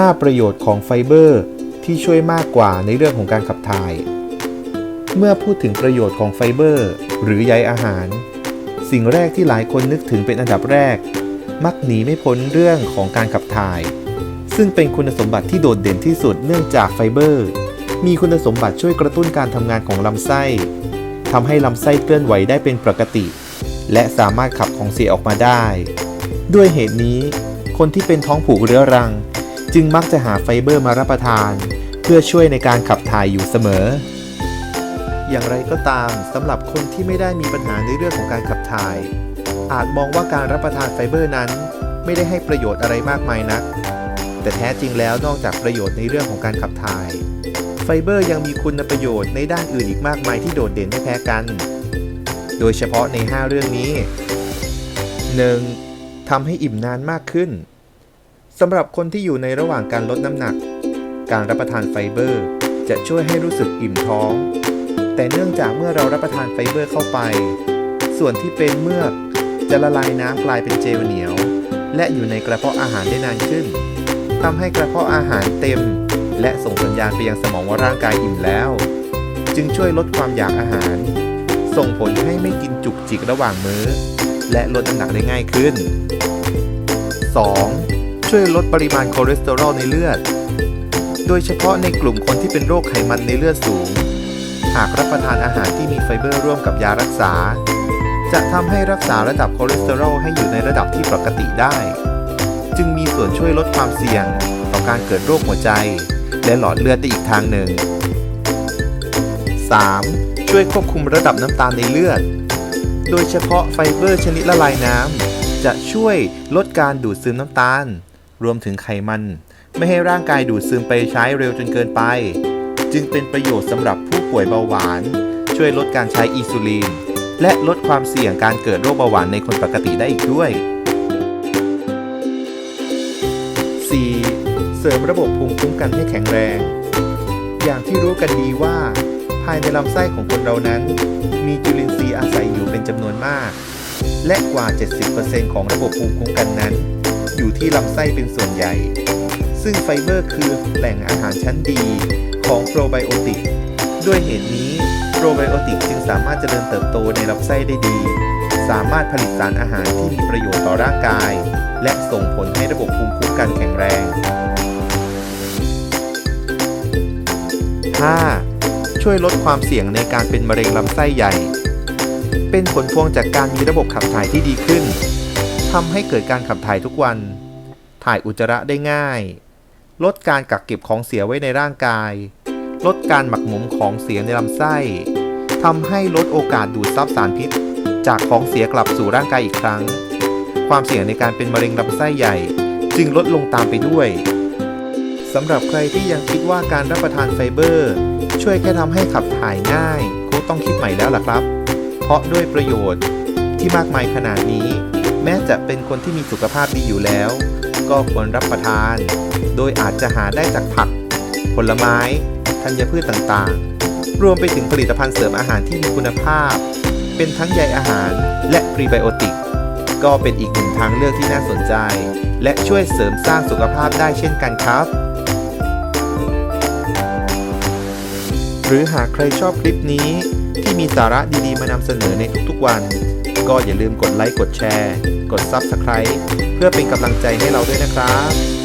5 ประโยชน์ของไฟเบอร์ ที่ช่วยมากกว่าในเรื่องของการขับถ่าย เมื่อพูดถึงประโยชน์ของไฟเบอร์ หรือใยอาหาร สิ่งแรกที่หลายคนนึกถึงเป็นอันดับแรก มักหนีไม่พ้นเรื่องของการขับถ่าย ซึ่งเป็นคุณสมบัติที่โดดเด่นที่สุดเนื่องจากไฟเบอร์ มีคุณสมบัติช่วยกระตุ้นการทำงานของลำไส้ทำให้ลำไส้เคลื่อนไหวได้เป็นปกติ และสามารถขับของเสียออกมาได้ ด้วยเหตุนี้ คนที่เป็นท้องผูกเรื้อรัง จึงมักจะหาไฟเบอร์มารับประทาน เพื่อช่วยในการขับถ่ายอยู่เสมอ อย่างไรก็ตามสำหรับคนที่ไม่ได้มีปัญหาในเรื่องของการขับถ่าย อาจมองว่าการรับประทานไฟเบอร์นั้น ไม่ได้ให้ประโยชน์อะไรมากมายนัก แต่แท้จริงแล้วนอกจากประโยชน์ในเรื่องของการขับถ่าย ไฟเบอร์ยังมีคุณประโยชน์ในด้านอื่นอีกมากมายที่โดดเด่นไม่แพ้กัน โดยเฉพาะใน 5 เรื่องนี้ 1. ทำให้อิ่มนานมากขึ้น สำหรับคนที่อยู่ในระหว่างการลดน้ำหนัก การรับประทานไฟเบอร์ จะช่วยให้รู้สึกอิ่มท้อง แต่เนื่องจากเมื่อเรารับประทานไฟเบอร์เข้าไป ส่วนที่เป็นเมือกจะละลายน้ำกลายเป็นเจลเหนียว และอยู่ในกระเพาะอาหารได้นานขึ้นทำให้กระเพาะอาหารเต็ม และส่งสัญญาณไปยังสมองว่าร่างกายอิ่มแล้ว จึงช่วยลดความอยากอาหาร ส่งผลให้ไม่กินจุกจิกระหว่างมื้อ และลดน้ำหนักได้ง่ายขึ้น 2. ช่วยลดปริมาณคอเลสเตอรอลในเลือด โดยเฉพาะในกลุ่มคนที่เป็นโรคไขมันในเลือดสูง หากรับประทานอาหารที่มีไฟเบอร์ร่วมกับยารักษา จะทำให้รักษาระดับคอเลสเตอรอลให้อยู่ในระดับที่ปกติได้ จึงมีส่วนช่วยลดความเสี่ยง ต่อการเกิดโรคหัวใจ และหลอดเลือดได้อีกทางหนึ่ง 3. ช่วยควบคุมระดับน้ำตาลในเลือด โดยเฉพาะไฟเบอร์ชนิดละลายน้ำจะช่วยลดการดูดซึมน้ำตาล รวมถึงไขมัน ไม่ให้ร่างกายดูดซึมไปใช้เร็วจนเกินไป จึงเป็นประโยชน์สำหรับผู้ป่วยเบาหวาน ช่วยลดการใช้อินซูลิน และลดความเสี่ยงการเกิดโรคเบาหวานในคนปกติได้อีกด้วย 4. เสริมระบบภูมิคุ้มกันให้แข็งแรง อย่างที่รู้กันดีว่า ภายในลำไส้ของคนเรานั้น มีจุลินทรีย์อาศัยอยู่เป็นจำนวนมาก และกว่า 70%ของระบบภูมิคุ้มกันนั้น อยู่ที่ลำไส้เป็นส่วนใหญ่ ซึ่งไฟเบอร์คือแหล่งอาหารชั้นดีของโปรไบโอติก ด้วยเหตุนี้โปรไบโอติกจึงสามารถเจริญเติบโตในลำไส้ได้ดี สามารถผลิตสารอาหารที่มีประโยชน์ต่อร่างกาย และส่งผลให้ระบบภูมิคุ้มกันแข็งแรง 5. ช่วยลดความเสี่ยงในการเป็นมะเร็งลำไส้ใหญ่ เป็นผลพวงจากการมีระบบขับถ่ายที่ดีขึ้น ทำให้เกิดการขับถ่ายทุกวัน ถ่ายอุจจาระได้ง่าย ลดการกักเก็บของเสียไว้ในร่างกาย ลดการหมักหมมของเสียในลำไส้ทำให้ลดโอกาสดูดซับสารพิษ จากของเสียกลับสู่ร่างกายอีกครั้ง ความเสี่ยงในการเป็นมะเร็งลำไส้ใหญ่ จึงลดลงตามไปด้วยสำหรับใครที่ยังคิดว่าการรับประทานไฟเบอร์ ช่วยแค่ทำให้ขับถ่ายง่ายคงต้องคิดใหม่แล้วล่ะครับ เพราะด้วยประโยชน์ที่มากมายขนาดนี้ แม้จะเป็นคนที่มีสุขภาพดีอยู่แล้ว ก็ควรรับประทาน โดยอาจจะหาได้จากผัก ผลไม้ ธัญพืชต่างๆ รวมไปถึงผลิตภัณฑ์เสริมอาหารที่มีคุณภาพ เป็นทั้งใยอาหารและพรีไบโอติก ก็เป็นอีกหนึ่งทางเลือกที่น่าสนใจ และช่วยเสริมสร้างสุขภาพได้เช่นกันครับหรือหากใครชอบคลิปนี้ที่มีสาระดีๆมานำเสนอในทุกๆวัน ก็อย่าลืมกดไลค์กดแชร์ กด Subscribe เพื่อเป็นกำลังใจให้เราด้วยนะครับ